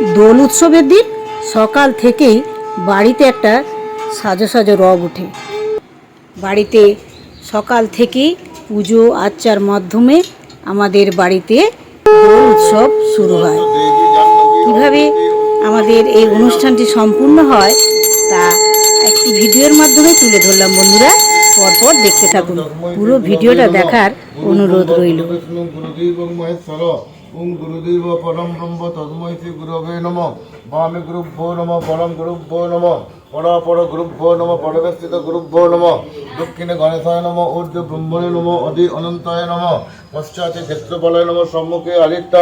দোল উৎসবের দিন সকাল থেকেই বাড়িতে একটা সাজো সাজো রব ওঠে। বাড়িতে সকাল থেকেই পুজো আর্চার মাধ্যমে আমাদের বাড়িতে দোল উৎসব শুরু হয়। কীভাবে আমাদের এই অনুষ্ঠানটি সম্পূর্ণ হয় তা একটি ভিডিওর মাধ্যমে তুলে ধরলাম বন্ধুরা। পরপর দেখতে থাকুন। পুরো ভিডিওটা দেখার অনুরোধ রইল। বিষ্ণু গুরুদেব পরম ব্রহ্ম তস্মৈ শ্রী গুরবে নম। বামে গুরুভ্যো নম পরম গুরুভ্যো নম পরা পর গুরুভ্যো নম পরবেষ্টিত গুরুভ্যো নম, দক্ষিণে গণেশায় নম, ঊর্ধ্ব ব্রহ্মণে নম, অধি অনন্তায় নম, পশ্চাতে ক্ষেত্রপালয় নম, সম্মুখে আদিত্য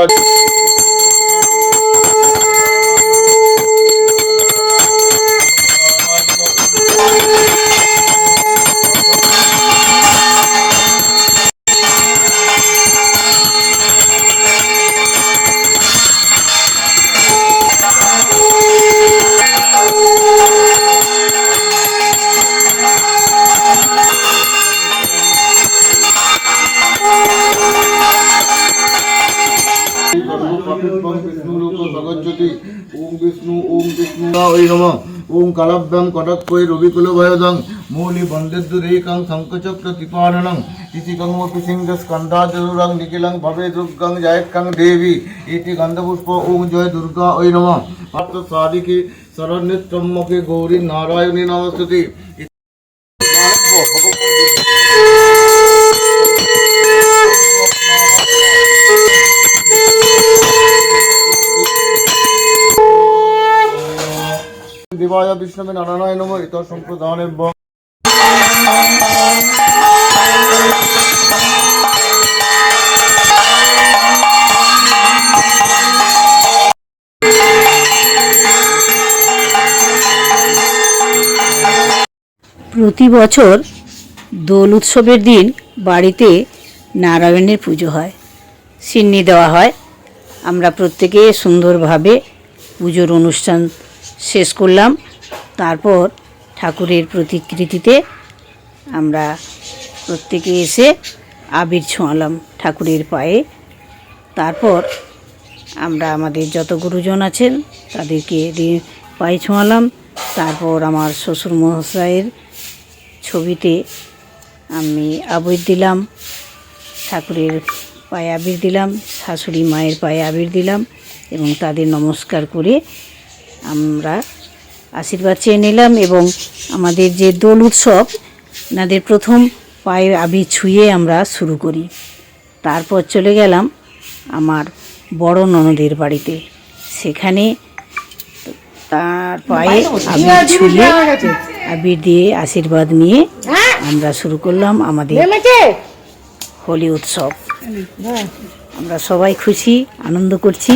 ওম বিষ্ণু ওম বিষ্ণু ওই নম ওম কালাভ্যাম কটক্কৈ রবিকুল ভয়দং মৌলি বন্দেদ্দুরেকাং শঙ্খচক্র ত্রিপাণনং তিথিকংমপি সিংহ স্কন্ধাচরুরং নিখিলং ভবে দুর্গং জয়কাং দেবী ইতি গন্ধপুষ্প ওম জয় দুর্গা ওই নম পার্থ সাদিকে শরণ্যত্রম্মকে গৌরী নারায়ণী নমস্তুতি দেবায় বিষ্ণবে নারায়ণ নম ইত সম্প্রদানে প্রতি বছর দোল উৎসবের দিন বাড়িতে নারায়ণের পুজো হয়। সিন্নি দেওয়া হয়। আমরা প্রত্যেকে সুন্দরভাবে পুজোর অনুষ্ঠান শেষ করলাম। তারপর ঠাকুরের প্রতিকৃতিতে আমরা প্রত্যেকে এসে আবির ছোঁয়ালাম ঠাকুরের পায়ে। তারপর আমরা আমাদের যত গুরুজন আছেন, তাদেরকে পায়ে ছোঁয়ালাম। তারপর আমার শ্বশুর মহাশয়ের ছবিতে আমি আবির দিলাম। ঠাকুরের পায়ে আবির দিলাম শাশুড়ি মায়ের পায়ে আবির দিলাম এবং তাদের নমস্কার করে আমরা আশীর্বাদ চেয়ে নিলাম এবং আমাদের যে দোল উৎসব নাদের প্রথম পায়ে আবির ছুঁয়ে আমরা শুরু করি। তারপর চলে গেলাম আমার বড় ননদের বাড়িতে। সেখানে তার পায়ে আবির ছুঁয়ে আবির দিয়ে আশীর্বাদ নিয়ে আমরা শুরু করলাম আমাদের হোলি উৎসব। আমরা সবাই খুশি আনন্দ করছি।